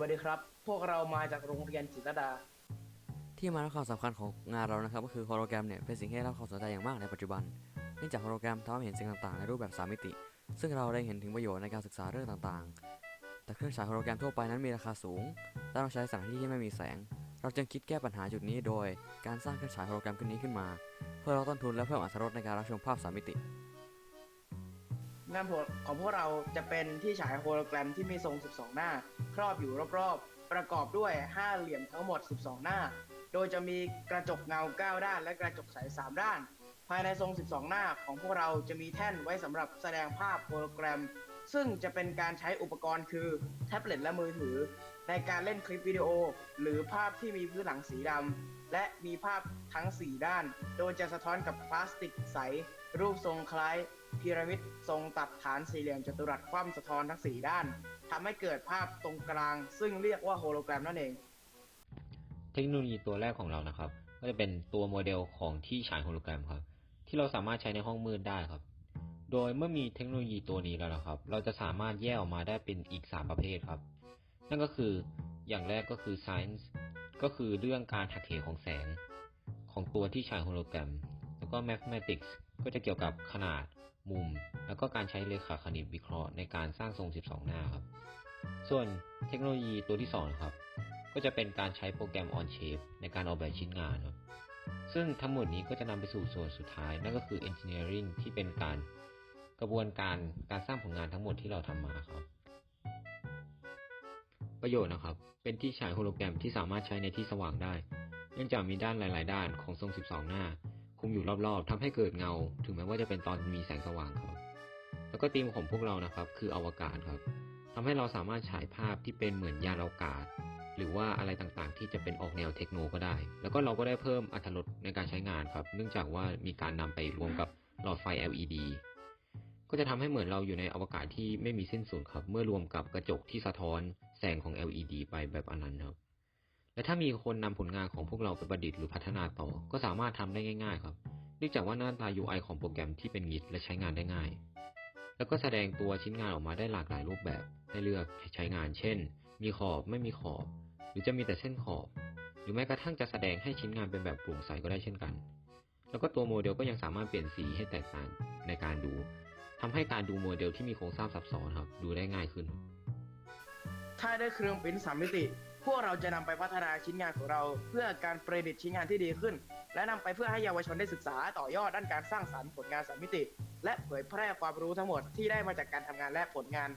วัสดีครับ พวกเรามาจากโรงเรียนจิตรดา ที่มาและความสำคัญของงานเรานะครับ ก็คือโฮโลแกรมเนี่ยเป็นสิ่งที่ได้รับความสนใจอย่างมากในปัจจุบันเนื่องจากโฮโลแกรมทำให้เห็นสิ่งต่างๆ ในรูปแบบสามมิติ ซึ่งเราได้เห็นถึงประโยชน์ในการศึกษาเรื่องต่างๆ แต่เครื่องฉายโฮโลแกรมทั่วไปนั้นมีราคาสูงและต้องใช้สถานที่ที่ไม่มีแสง เราจึงคิดแก้ปัญหาจุดนี้โดย การสร้างเครื่องฉายโฮโลแกรมขึ้นนี้ขึ้นมา เพื่อลดต้นทุนและเพิ่มอรรถรสในการรับชมภาพสามมิติ งานของพวกเราจะเป็นที่ฉายโฮโลแกรมที่มีทรง 12 หน้า ครอบอยู่รอบๆ ประกอบด้วย 5 เหลี่ยมทั้งหมด 12 หน้า โดยจะมีกระจกเงา 9 ด้าน และกระจกใส 3 ด้าน ภายในทรง 12 หน้าของพวกเราจะมีแท่นไว้สำหรับแสดงภาพโฮโลแกรม ซึ่งจะเป็นการใช้อุปกรณ์คือแท็บเล็ตและมือถือ ในการเล่นคลิปวิดีโอ หรือภาพที่มีพื้นหลังสีดำ และมีภาพทั้ง 4 ด้าน โดยจะสะท้อนกับพลาสติกใส รูปทรงคล้ายพีระมิดทรงตัดฐานสี่เหลี่ยมจัตุรัสคว่ำสะท้อนทั้ง 4 ด้านทำให้เกิดภาพตรงกลาง ซึ่งเรียกว่าโฮโลแกรมนั่นเอง เทคโนโลยีตัวแรกของเรานะครับ ก็จะเป็นตัวโมเดลของที่ฉายโฮโลแกรมครับ ที่เราสามารถใช้ในห้องมืดได้ครับ โดยเมื่อมีเทคโนโลยีตัวนี้แล้วนะครับ เราจะสามารถแยกออกมาได้เป็นอีก 3 ประเภทครับ นั่นก็คืออย่างแรกก็คือ science ก็คือเรื่องการหักเหของแสงของตัวที่ฉายโฮโลแกรม แล้วก็ mathematics ก็จะเกี่ยวกับขนาด มุม แล้วก็การใช้เลขาคณิตวิเคราะห์ในการสร้างทรง 12 หน้าครับ ส่วนเทคโนโลยีตัวที่2ครับ ก็จะเป็นการใช้โปรแกรม On Shape ในการออกแบบชิ้นงานครับ ซึ่งทั้งหมดนี้ก็จะนำไปสู่ส่วนสุดท้าย นั่นก็คือ Engineering ที่เป็นการกระบวนการการสร้างผลงานทั้งหมดที่เราทำมาครับ ประโยชน์นะครับ เป็นที่ฉายโฮโลแกรมที่สามารถใช้ในที่สว่างได้ เนื่องจากมีด้านหลาย ๆ ด้านของทรง 12 หน้า คุมอยู่รอบ ๆทำให้เกิดเงา ถึงแม้ว่าจะเป็นตอนมีแสงสว่างครับ แล้วก็ธีมของพวกเรานะครับ คืออวกาศครับทำให้เราสามารถฉายภาพที่เป็นเหมือนยานอวกาศ หรือว่าอะไรต่าง ๆ ที่จะเป็นออกแนวเทคโนก็ได้ แล้วก็เราก็ได้เพิ่มอรรถรสในการใช้งานครับ เนื่องจากว่ามีการนำไปรวมกับหลอดไฟ LED ก็จะทำให้เหมือนเราอยู่ในอวกาศที่ไม่มีสิ้นสุดครับ เมื่อรวมกับกระจกที่สะท้อนแสงของ LED ไปแบบอนันต์ครับ และถ้ามีคนนำผลงานของพวกเราไปประดิษฐ์หรือพัฒนาต่อ ก็สามารถทำได้ง่าย ๆ ครับเนื่องจากว่าหน้าตา UI ของโปรแกรมที่เป็นงิดและใช้งานได้ง่าย แล้วก็แสดงตัวชิ้นงานออกมาได้หลากหลายรูปแบบให้เลือกใช้งาน เช่น มีขอบไม่มีขอบ หรือจะมีแต่เส้นขอบ หรือแม้กระทั่งจะแสดงให้ชิ้นงานเป็นแบบโปร่งใสก็ได้เช่นกัน แล้วก็ตัวโมเดลก็ยังสามารถเปลี่ยนสีให้แตกต่างในการดู ทำให้การดูโมเดลที่มีโครงสร้างซับซ้อนครับ ดูได้ง่ายขึ้น ถ้าได้เครื่องพิมพ์สามมิติ พวกเราจะนำไปพัฒนาชิ้นงานของเรา เพื่อการประดิษฐ์ชิ้นงานที่ดีขึ้น และนำไปเพื่อให้เยาวชนได้ศึกษาต่อยอดด้านการสร้างสรรค์ผลงานสามมิติ และเผยแพร่ความรู้ทั้งหมดที่ได้มาจากการทำงานและผลงาน